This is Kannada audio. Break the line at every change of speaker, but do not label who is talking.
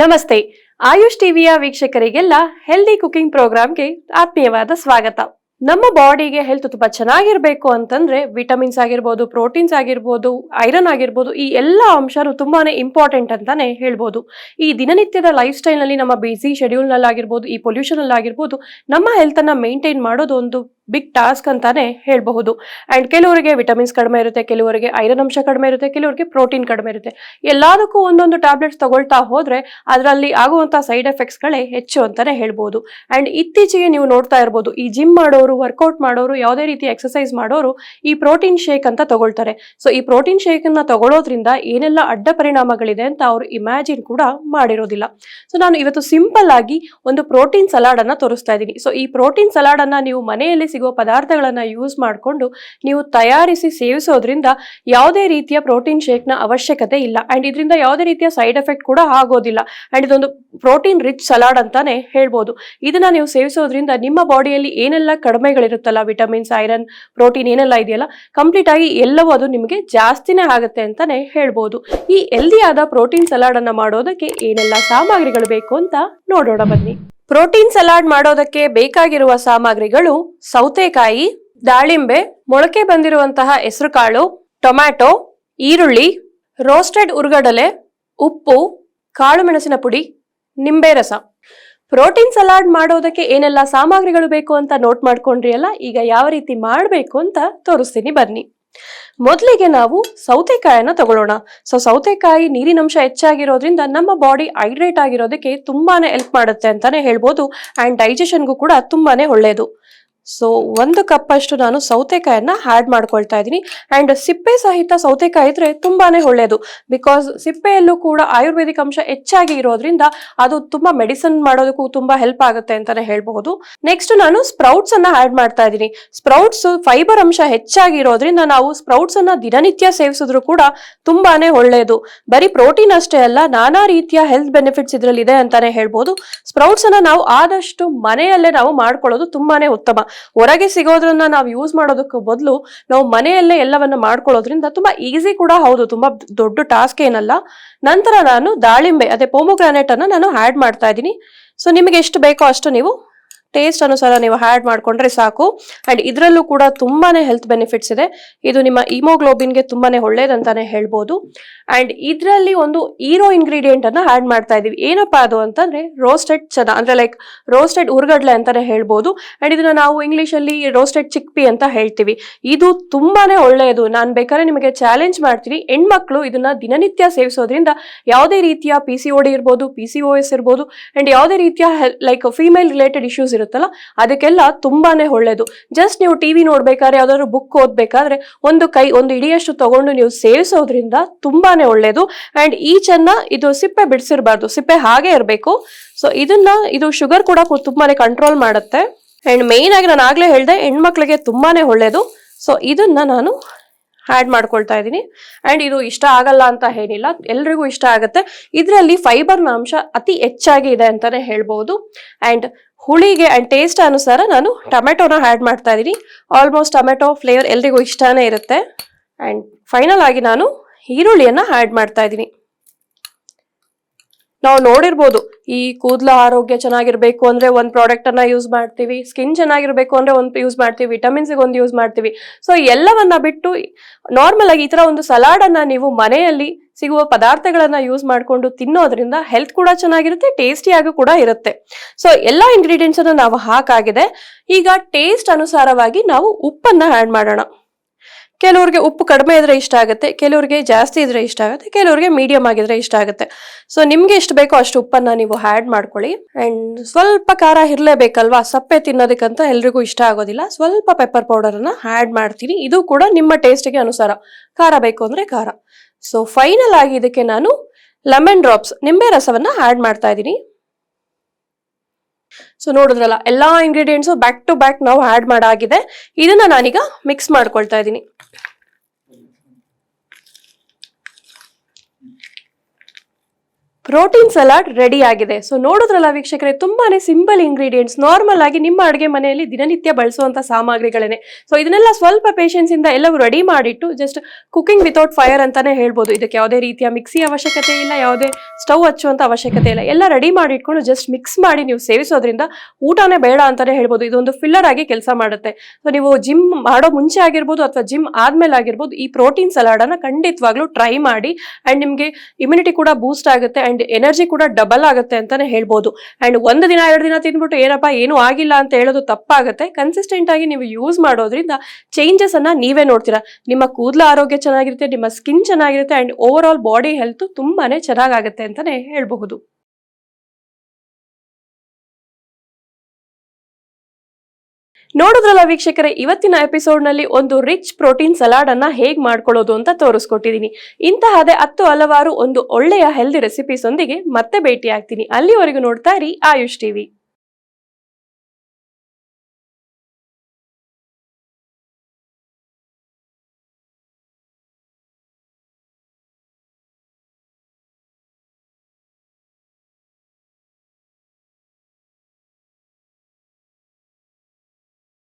ನಮಸ್ತೆ. ಆಯುಷ್ ಟಿವಿಯ ವೀಕ್ಷಕರಿಗೆಲ್ಲ ಹೆಲ್ದಿ ಕುಕಿಂಗ್ ಪ್ರೋಗ್ರಾಮ್ಗೆ ಆತ್ಮೀಯವಾದ ಸ್ವಾಗತ. ನಮ್ಮ ಬಾಡಿಗೆ ಹೆಲ್ತ್ ತುಂಬಾ ಚೆನ್ನಾಗಿರ್ಬೇಕು ಅಂತಂದ್ರೆ ವಿಟಮಿನ್ಸ್ ಆಗಿರ್ಬೋದು ಪ್ರೋಟೀನ್ಸ್ ಆಗಿರ್ಬೋದು ಐರನ್ ಆಗಿರ್ಬೋದು, ಈ ಎಲ್ಲ ಅಂಶನು ತುಂಬಾನೇ ಇಂಪಾರ್ಟೆಂಟ್ ಅಂತಾನೆ ಹೇಳ್ಬೋದು. ಈ ದಿನನಿತ್ಯದ ಲೈಫ್ ಸ್ಟೈಲ್ನಲ್ಲಿ ನಮ್ಮ ಬಿಸಿ ಶೆಡ್ಯೂಲ್ನಲ್ಲಿ ಆಗಿರ್ಬೋದು ಈ ಪೊಲ್ಯೂಷನ್ ಆಗಿರ್ಬೋದು ನಮ್ಮ ಹೆಲ್ತ್ ಅನ್ನ ಮೇಂಟೈನ್ ಮಾಡೋದು ಒಂದು ಬಿಗ್ ಟಾಸ್ಕ್ ಅಂತಾನೆ ಹೇಳಬಹುದು. ಅಂಡ್ ಕೆಲವರಿಗೆ ವಿಟಮಿನ್ಸ್ ಕಡಿಮೆ ಇರುತ್ತೆ, ಕೆಲವರಿಗೆ ಐರನ್ ಅಂಶ ಕಡಿಮೆ ಇರುತ್ತೆ, ಕೆಲವರಿಗೆ ಪ್ರೋಟೀನ್ ಕಡಿಮೆ ಇರುತ್ತೆ. ಎಲ್ಲದಕ್ಕೂ ಒಂದೊಂದು ಟ್ಯಾಬ್ಲೆಟ್ಸ್ ತಗೊಳ್ತಾ ಹೋದ್ರೆ ಅದರಲ್ಲಿ ಆಗುವಂತಹ ಸೈಡ್ ಎಫೆಕ್ಟ್ಸ್ ಗಳೇ ಹೆಚ್ಚು ಅಂತಾನೆ ಹೇಳ್ಬಹುದು. ಅಂಡ್ ಇತ್ತೀಚೆಗೆ ನೀವು ನೋಡ್ತಾ ಇರಬಹುದು ಈ ಜಿಮ್ ಮಾಡೋರು, ವರ್ಕೌಟ್ ಮಾಡೋರು, ಯಾವುದೇ ರೀತಿ ಎಕ್ಸಸೈಸ್ ಮಾಡೋರು ಈ ಪ್ರೋಟೀನ್ ಶೇಕ್ ಅಂತ ತಗೊಳ್ತಾರೆ. ಸೊ ಈ ಪ್ರೋಟೀನ್ ಶೇಕ್ ಅನ್ನ ತಗೊಳ್ಳೋದ್ರಿಂದ ಏನೆಲ್ಲ ಅಡ್ಡ ಪರಿಣಾಮಗಳಿದೆ ಅಂತ ಅವರು ಇಮ್ಯಾಜಿನ್ ಕೂಡ ಮಾಡಿರೋದಿಲ್ಲ. ಸೊ ನಾನು ಇವತ್ತು ಸಿಂಪಲ್ ಆಗಿ ಒಂದು ಪ್ರೋಟೀನ್ ಸಲಾಡ್ ಅನ್ನ ತೋರಿಸ್ತಾ ಇದ್ದೀನಿ. ಸೊ ಈ ಪ್ರೋಟೀನ್ ಸಲಾಡ್ ಅನ್ನ ನೀವು ಮನೆಯಲ್ಲಿ ಸಿಗುವ ಪದಾರ್ಥಗಳನ್ನು ಯೂಸ್ ಮಾಡಿಕೊಂಡು ನೀವು ತಯಾರಿಸಿ ಸೇವಿಸೋದ್ರಿಂದ ಯಾವುದೇ ರೀತಿಯ ಪ್ರೋಟೀನ್ ಶೇಕ್ನ ಅವಶ್ಯಕತೆ ಇಲ್ಲ. ಅಂಡ್ ಇದರಿಂದ ಯಾವುದೇ ರೀತಿಯ ಸೈಡ್ ಎಫೆಕ್ಟ್ ಕೂಡ ಆಗೋದಿಲ್ಲ. ಅಂಡ್ ಇದೊಂದು ಪ್ರೋಟೀನ್ ರಿಚ್ ಸಲಾಡ್ ಅಂತಾನೆ ಹೇಳ್ಬೋದು. ಇದನ್ನ ನೀವು ಸೇವಿಸೋದ್ರಿಂದ ನಿಮ್ಮ ಬಾಡಿಯಲ್ಲಿ ಏನೆಲ್ಲ ಕಡಿಮೆಗಳಿರುತ್ತಲ್ಲ ವಿಟಮಿನ್ಸ್ ಐರನ್ ಪ್ರೋಟೀನ್ ಏನೆಲ್ಲ ಇದೆಯಲ್ಲ ಕಂಪ್ಲೀಟ್ ಆಗಿ ಎಲ್ಲವೂ ಅದು ನಿಮಗೆ ಜಾಸ್ತಿನೇ ಆಗುತ್ತೆ ಅಂತಾನೆ ಹೇಳ್ಬೋದು. ಈ ಹೆಲ್ದಿಯಾದ ಪ್ರೋಟೀನ್ ಸಲಾಡ್ ಅನ್ನ ಮಾಡೋದಕ್ಕೆ ಏನೆಲ್ಲ ಸಾಮಗ್ರಿಗಳು ಬೇಕು ಅಂತ ನೋಡೋಣ ಬನ್ನಿ. ಪ್ರೋಟೀನ್ ಸಲಾಡ್ ಮಾಡೋದಕ್ಕೆ ಬೇಕಾಗಿರುವ ಸಾಮಗ್ರಿಗಳು ಸೌತೆಕಾಯಿ, ದಾಳಿಂಬೆ, ಮೊಳಕೆ ಬಂದಿರುವಂತಹ ಹೆಸರುಕಾಳು, ಟೊಮ್ಯಾಟೊ, ಈರುಳ್ಳಿ, ರೋಸ್ಟೆಡ್ ಉರುಗಡಲೆ, ಉಪ್ಪು ಕಾಳು ಮೆಣಸಿನ ಪುಡಿ ನಿಂಬೆ ರಸ ಪ್ರೋಟೀನ್ ಸಲಾಡ್ ಮಾಡೋದಕ್ಕೆ ಏನೆಲ್ಲ ಸಾಮಗ್ರಿಗಳು ಬೇಕು ಅಂತ ನೋಟ್ ಮಾಡ್ಕೊಂಡ್ರಿ ಅಲ್ಲ? ಈಗ ಯಾವ ರೀತಿ ಮಾಡಬೇಕು ಅಂತ ತೋರಿಸ್ತೀನಿ. ಬನ್ನಿ. ಮೊದಲಿಗೆ ನಾವು ಸೌತೆಕಾಯನ್ನ ತಗೊಳ್ಳೋಣ. ಸೊ ಸೌತೆಕಾಯಿ ನೀರಿನಂಶ ಹೆಚ್ಚಾಗಿರೋದ್ರಿಂದ ನಮ್ಮ ಬಾಡಿ ಹೈಡ್ರೇಟ್ ಆಗಿರೋದಕ್ಕೆ ತುಂಬಾನೇ ಹೆಲ್ಪ್ ಮಾಡುತ್ತೆ ಅಂತಾನೆ ಹೇಳ್ಬೋದು. ಅಂಡ್ ಡೈಜೆಷನ್ಗೂ ಕೂಡ ತುಂಬಾನೇ ಒಳ್ಳೆಯದು ಸೊ ಒಂದು ಕಪ್ ಅಷ್ಟು ನಾನು ಸೌತೆಕಾಯನ್ನ ಆ್ಯಡ್ ಮಾಡ್ಕೊಳ್ತಾ ಇದ್ದೀನಿ. ಅಂಡ್ ಸಿಪ್ಪೆ ಸಹಿತ ಸೌತೆಕಾಯಿ ಇದ್ರೆ ತುಂಬಾನೇ ಒಳ್ಳೆಯದು ಬಿಕಾಸ್ ಸಿಪ್ಪೆಯಲ್ಲೂ ಕೂಡ ಆಯುರ್ವೇದಿಕ್ ಅಂಶ ಹೆಚ್ಚಾಗಿ ಇರೋದ್ರಿಂದ ಅದು ತುಂಬಾ ಮೆಡಿಸಿನ್ ಮಾಡೋದಕ್ಕೂ ತುಂಬಾ ಹೆಲ್ಪ್ ಆಗುತ್ತೆ ಅಂತಾನೆ ಹೇಳ್ಬಹುದು. ನೆಕ್ಸ್ಟ್ ನಾನು ಸ್ಪ್ರೌಟ್ಸ್ ಅನ್ನ ಆ್ಯಡ್ ಮಾಡ್ತಾ ಇದ್ದೀನಿ. ಸ್ಪ್ರೌಟ್ಸ್ ಫೈಬರ್ ಅಂಶ ಹೆಚ್ಚಾಗಿ ಇರೋದ್ರಿಂದ ನಾವು ಸ್ಪ್ರೌಟ್ಸ್ ಅನ್ನ ದಿನನಿತ್ಯ ಸೇವಿಸಿದ್ರು ಕೂಡ ತುಂಬಾನೇ ಒಳ್ಳೆಯದು ಬರೀ ಪ್ರೋಟೀನ್ ಅಷ್ಟೇ ಅಲ್ಲ, ನಾನಾ ರೀತಿಯ ಹೆಲ್ತ್ ಬೆನಿಫಿಟ್ಸ್ ಇದರಲ್ಲಿ ಇದೆ ಅಂತಾನೆ ಹೇಳ್ಬಹುದು. ಸ್ಪ್ರೌಟ್ಸ್ ಅನ್ನ ನಾವು ಆದಷ್ಟು ಮನೆಯಲ್ಲೇ ನಾವು ಮಾಡ್ಕೊಳ್ಳೋದು ತುಂಬಾನೇ ಉತ್ತಮ. ಹೊರಗೆ ಸಿಗೋದ್ರನ್ನ ನಾವು ಯೂಸ್ ಮಾಡೋದಕ್ಕೆ ಬದಲು ನಾವು ಮನೆಯಲ್ಲೇ ಎಲ್ಲವನ್ನ ಮಾಡ್ಕೊಳ್ಳೋದ್ರಿಂದ ತುಂಬಾ ಈಸಿ ಕೂಡ ಹೌದು, ತುಂಬಾ ದೊಡ್ಡ ಟಾಸ್ಕ್ ಏನಲ್ಲ. ನಂತರ ನಾನು ದಾಳಿಂಬೆ, ಅದೇ ಪೋಮೋಗ್ರಾನೇಟ್ ಅನ್ನ ನಾನು ಆ್ಯಡ್ ಮಾಡ್ತಾ ಇದ್ದೀನಿ. ಸೊ ನಿಮಗೆ ಎಷ್ಟು ಬೇಕೋ ಅಷ್ಟು ನೀವು ಟೇಸ್ಟ್ ಅನುಸಾರ ನೀವು ಆ್ಯಡ್ ಮಾಡ್ಕೊಂಡ್ರೆ ಸಾಕು. ಅಂಡ್ ಇದರಲ್ಲೂ ಕೂಡ ತುಂಬಾನೇ ಹೆಲ್ತ್ ಬೆನಿಫಿಟ್ಸ್ ಇದೆ. ಇದು ನಿಮ್ಮ ಇಮೋಗ್ಲೋಬಿನ್ಗೆ ತುಂಬಾನೇ ಒಳ್ಳೇದಂತಾನೆ ಹೇಳ್ಬೋದು. ಅಂಡ್ ಇದರಲ್ಲಿ ಒಂದು ಈರೋ ಇಂಗ್ರೀಡಿಯೆಂಟ್ ಅನ್ನ ಆ್ಯಡ್ ಮಾಡ್ತಾ ಇದೀವಿ. ಏನಪ್ಪಾ ಅದು ಅಂತಂದ್ರೆ ರೋಸ್ಟೆಡ್ ಚನ, ಅಂದ್ರೆ ಲೈಕ್ ರೋಸ್ಟೆಡ್ ಉರ್ಗಡ್ಲೆ ಅಂತಾನೆ ಹೇಳ್ಬೋದು. ಅಂಡ್ ಇದನ್ನ ನಾವು ಇಂಗ್ಲಿಷ್ ಅಲ್ಲಿ ರೋಸ್ಟೆಡ್ ಚಿಕ್ಪಿ ಅಂತ ಹೇಳ್ತೀವಿ. ಇದು ತುಂಬಾನೇ ಒಳ್ಳೆಯದು. ನಾನು ಬೇಕಾದ್ರೆ ನಿಮಗೆ ಚಾಲೆಂಜ್ ಮಾಡ್ತೀನಿ. ಹೆಣ್ಮಕ್ಳು ಇದನ್ನ ದಿನನಿತ್ಯ ಸೇವಿಸೋದ್ರಿಂದ ಯಾವುದೇ ರೀತಿಯ ಪಿ ಸಿ ಡಿ ಇರ್ಬೋದು ಪಿ ಸಿ ಓ ಎಸ್ ಇರ್ಬೋದು ಅಂಡ್ ಯಾವುದೇ ರೀತಿಯ ಲೈಕ್ ಫೀಮೇಲ್ ರಿಲೇಟೆಡ್ ಇಶ್ಯೂಸ್ ಇರುತ್ತಲ್ಲ, ಅದಕ್ಕೆಲ್ಲ ತುಂಬಾನೇ ಒಳ್ಳೇದು. ಜಸ್ಟ್ ನೀವು ಟಿವಿ ನೋಡ್ಬೇಕಾದ್ರೆ, ಯಾವ್ದಾದ್ರು ಬುಕ್ ಓದ್ಬೇಕಾದ್ರೆ, ಒಂದು ಕೈ, ಒಂದು ಇಡಿಯಷ್ಟು ತಗೊಂಡು ನೀವು ಸೇವಿಸೋದ್ರಿಂದ ತುಂಬಾನೇ ಒಳ್ಳೇದು. ಅಂಡ್ ಈಚನ್ನ ಇದು ಸಿಪ್ಪೆ ಬಿಡಿಸಿರ್ಬಾರ್ದು, ಸಿಪ್ಪೆ ಹಾಗೆ ಇರಬೇಕು. ಸೊ ಇದನ್ನ, ಇದು ಶುಗರ್ ಕೂಡ ತುಂಬಾನೇ ಕಂಟ್ರೋಲ್ ಮಾಡುತ್ತೆ. ಅಂಡ್ ಮೇನ್ ಆಗಿ ನಾನು ಆಗ್ಲೇ ಹೇಳ್ದೆ, ಹೆಣ್ಮಕ್ಳಿಗೆ ತುಂಬಾನೇ ಒಳ್ಳೇದು. ಸೊ ಇದನ್ನ ನಾನು ಆ್ಯಡ್ ಮಾಡ್ಕೊಳ್ತಾ ಇದ್ದೀನಿ. ಅಂಡ್ ಇದು ಇಷ್ಟ ಆಗಲ್ಲ ಅಂತ ಏನಿಲ್ಲ, ಎಲ್ರಿಗೂ ಇಷ್ಟ ಆಗುತ್ತೆ. ಇದರಲ್ಲಿ ಫೈಬರ್ನ ಅಂಶ ಅತಿ ಹೆಚ್ಚಾಗಿ ಇದೆ ಅಂತಲೇ ಹೇಳ್ಬೋದು. ಅಂಡ್ ಹುಳಿಗೆ ಆ್ಯಂಡ್ ಟೇಸ್ಟ್ ಅನುಸಾರ ನಾನು ಟೊಮೆಟೊನ ಆ್ಯಡ್ ಮಾಡ್ತಾ ಇದ್ದೀನಿ. ಆಲ್ಮೋಸ್ಟ್ ಟೊಮೆಟೊ ಫ್ಲೇವರ್ ಎಲ್ರಿಗೂ ಇಷ್ಟನೇ ಇರುತ್ತೆ. ಆ್ಯಂಡ್ ಫೈನಲ್ ಆಗಿ ನಾನು ಈರುಳ್ಳಿಯನ್ನು ಆ್ಯಡ್ ಮಾಡ್ತಾ ಇದ್ದೀನಿ. ನಾವು ನೋಡಿರ್ಬೋದು, ಈ ಕೂದಲ ಆರೋಗ್ಯ ಚೆನ್ನಾಗಿರಬೇಕು ಅಂದರೆ ಒಂದು ಪ್ರಾಡಕ್ಟನ್ನು ಯೂಸ್ ಮಾಡ್ತೀವಿ ಸ್ಕಿನ್ ಚೆನ್ನಾಗಿರಬೇಕು ಅಂದರೆ ಒಂದು ಯೂಸ್ ಮಾಡ್ತೀವಿ ವಿಟಮಿನ್ಸಿಗೆ ಒಂದು ಯೂಸ್ ಮಾಡ್ತೀವಿ. ಸೊ ಎಲ್ಲವನ್ನು ಬಿಟ್ಟು ನಾರ್ಮಲ್ ಆಗಿ ಈ ಥರ ಒಂದು ಸಲಾಡನ್ನು ನೀವು ಮನೆಯಲ್ಲಿ ಸಿಗುವ ಪದಾರ್ಥಗಳನ್ನ ಯೂಸ್ ಮಾಡ್ಕೊಂಡು ತಿನ್ನೋದ್ರಿಂದ ಹೆಲ್ತ್ ಕೂಡ ಚೆನ್ನಾಗಿರುತ್ತೆ ಟೇಸ್ಟಿಯಾಗಿ ಕೂಡ ಇರುತ್ತೆ. ಸೊ ಎಲ್ಲಾ ಇಂಗ್ರೀಡಿಯೆಂಟ್ಸ್ ಅನ್ನು ನಾವು ಹಾಕಾಗಿದೆ. ಈಗ ಟೇಸ್ಟ್ ಅನುಸಾರವಾಗಿ ನಾವು ಉಪ್ಪನ್ನ ಆಡ್ ಮಾಡೋಣ. ಕೆಲವ್ರಿಗೆ ಉಪ್ಪು ಕಡಿಮೆ ಇದ್ರೆ ಇಷ್ಟ ಆಗುತ್ತೆ, ಕೆಲವ್ರಿಗೆ ಜಾಸ್ತಿ ಇದ್ರೆ ಇಷ್ಟ ಆಗುತ್ತೆ, ಕೆಲವ್ರಿಗೆ ಮೀಡಿಯಂ ಆಗಿದ್ರೆ ಇಷ್ಟ ಆಗುತ್ತೆ. ಸೊ ನಿಮ್ಗೆ ಎಷ್ಟು ಬೇಕೋ ಅಷ್ಟು ಉಪ್ಪನ್ನ ನೀವು ಆ್ಯಡ್ ಮಾಡ್ಕೊಳ್ಳಿ. ಅಂಡ್ ಸ್ವಲ್ಪ ಖಾರ ಇರಲೇಬೇಕಲ್ವಾ? ಸಪ್ಪೆ ತಿನ್ನೋದಕ್ಕಂತ ಎಲ್ರಿಗೂ ಇಷ್ಟ ಆಗೋದಿಲ್ಲ. ಸ್ವಲ್ಪ ಪೆಪ್ಪರ್ ಪೌಡರ್ ಅನ್ನ ಆ್ಯಡ್ ಮಾಡ್ತೀನಿ. ಇದು ಕೂಡ ನಿಮ್ಮ ಟೇಸ್ಟ್ಗೆ ಅನುಸಾರ. ಖಾರ ಬೇಕು ಅಂದ್ರೆ ಖಾರ. ಸೊ ಫೈನಲ್ ಆಗಿ ಇದಕ್ಕೆ ನಾನು ಲೆಮನ್ ಡ್ರಾಪ್ಸ್ ನಿಂಬೆ ರಸವನ್ನ ಆ್ಯಡ್ ಮಾಡ್ತಾ ಇದ್ದೀನಿ. ಸೊ ನೋಡಿದ್ರಲ್ಲ, ಎಲ್ಲಾ ಇಂಗ್ರೀಡಿಯೆಂಟ್ಸು ಬ್ಯಾಕ್ ಟು ಬ್ಯಾಕ್ ನಾವು ಆ್ಯಡ್ ಮಾಡಾಗಿದೆ. ಇದನ್ನ ನಾನೀಗ ಮಿಕ್ಸ್ ಮಾಡ್ಕೊಳ್ತಾ ಇದ್ದೀನಿ. ಪ್ರೋಟೀನ್ ಸಲಾಡ್ ರೆಡಿ ಆಗಿದೆ. ಸೊ ನೋಡೋದ್ರಲ್ಲ ವೀಕ್ಷಕರೇ, ತುಂಬಾನೇ ಸಿಂಪಲ್ ಇಂಗ್ರೀಡಿಯೆಂಟ್ಸ್, ನಾರ್ಮಲ್ ಆಗಿ ನಿಮ್ಮ ಅಡುಗೆ ಮನೆಯಲ್ಲಿ ದಿನನಿತ್ಯ ಬಳಸುವಂತ ಸಾಮಗ್ರಿಗಳೇನೆ. ಸೊ ಇದನ್ನೆಲ್ಲ ಸ್ವಲ್ಪ ಪೇಷನ್ಸ್ ಇಂದ ಎಲ್ಲವೂ ರೆಡಿ ಮಾಡಿಟ್ಟು ಜಸ್ಟ್ ಕುಕಿಂಗ್ ವಿತೌಟ್ ಫೈರ್ ಅಂತಾನೆ ಹೇಳ್ಬೋದು. ಇದಕ್ಕೆ ಯಾವುದೇ ರೀತಿಯ ಮಿಕ್ಸಿ ಅವಶ್ಯಕತೆ ಇಲ್ಲ, ಯಾವುದೇ ಸ್ಟವ್ ಹಚ್ಚುವಂತ ಅವಶ್ಯಕತೆ ಇಲ್ಲ. ಎಲ್ಲ ರೆಡಿ ಮಾಡಿ ಇಟ್ಕೊಂಡು ಜಸ್ಟ್ ಮಿಕ್ಸ್ ಮಾಡಿ ನೀವು ಸೇವಿಸೋದ್ರಿಂದ ಊಟನೇ ಬೇಡ ಅಂತಾನೆ ಹೇಳ್ಬೋದು. ಇದೊಂದು ಫಿಲ್ಲರ್ ಆಗಿ ಕೆಲಸ ಮಾಡುತ್ತೆ. ಸೊ ನೀವು ಜಿಮ್ ಮಾಡೋ ಮುಂಚೆ ಆಗಿರ್ಬೋದು ಅಥವಾ ಜಿಮ್ ಆದ್ಮೇಲೆ ಆಗಿರ್ಬೋದು ಈ ಪ್ರೋಟೀನ್ ಸಲಾಡ್ ಅನ್ನ ಖಂಡಿತವಾಗ್ಲೂ ಟ್ರೈ ಮಾಡಿ ಅಂಡ್ ನಿಮಗೆ ಇಮ್ಯುನಿಟಿ ಕೂಡ ಬೂಸ್ಟ್ ಆಗುತ್ತೆ. ಅಂಡ್ ಎನರ್ಜಿ ಕೂಡ ಡಬಲ್ ಆಗುತ್ತೆ ಅಂತಾನೆ ಹೇಳ್ಬೋದು. ಅಂಡ್ ಒಂದು ದಿನ, ಎರಡು ದಿನ ತಿಂದ್ಬಿಟ್ಟು ಏನಪ್ಪಾ, ಏನು ಆಗಿಲ್ಲ ಅಂತ ಹೇಳೋದು ತಪ್ಪಾಗುತ್ತೆ. ಕನ್ಸಿಸ್ಟೆಂಟ್ ಆಗಿ ನೀವು ಯೂಸ್ ಮಾಡೋದ್ರಿಂದ ಚೇಂಜಸ್ ಅನ್ನ ನೀವೇ ನೋಡ್ತೀರಾ. ನಿಮ್ಮ ಕೂದಲ ಆರೋಗ್ಯ ಚೆನ್ನಾಗಿರುತ್ತೆ, ನಿಮ್ಮ ಸ್ಕಿನ್ ಚೆನ್ನಾಗಿರುತ್ತೆ and over all body health ತುಂಬಾನೇ ಚೆನ್ನಾಗಾಗುತ್ತೆ ಅಂತಾನೆ ಹೇಳ್ಬಹುದು. ನೋಡಿದ್ರಲ್ಲ ವೀಕ್ಷಕರೇ, ಇವತ್ತಿನ ಎಪಿಸೋಡ್ನಲ್ಲಿ ಒಂದು ರಿಚ್ ಪ್ರೋಟೀನ್ ಸಲಾಡ್ ಅನ್ನ ಹೇಗ್ ಮಾಡ್ಕೊಳ್ಳೋದು ಅಂತ ತೋರಿಸ್ಕೊಟ್ಟಿದ್ದೀನಿ ಇಂತಹದೇ ಹತ್ತು ಹಲವಾರು ಒಂದು ಒಳ್ಳೆಯ ಹೆಲ್ದಿ ರೆಸಿಪೀಸ್ ಒಂದಿಗೆ ಮತ್ತೆ ಭೇಟಿ ಆಗ್ತೀನಿ ಅಲ್ಲಿವರೆಗೂ ನೋಡ್ತಾ ಇರಿ ಆಯುಷ್ ಟಿವಿ.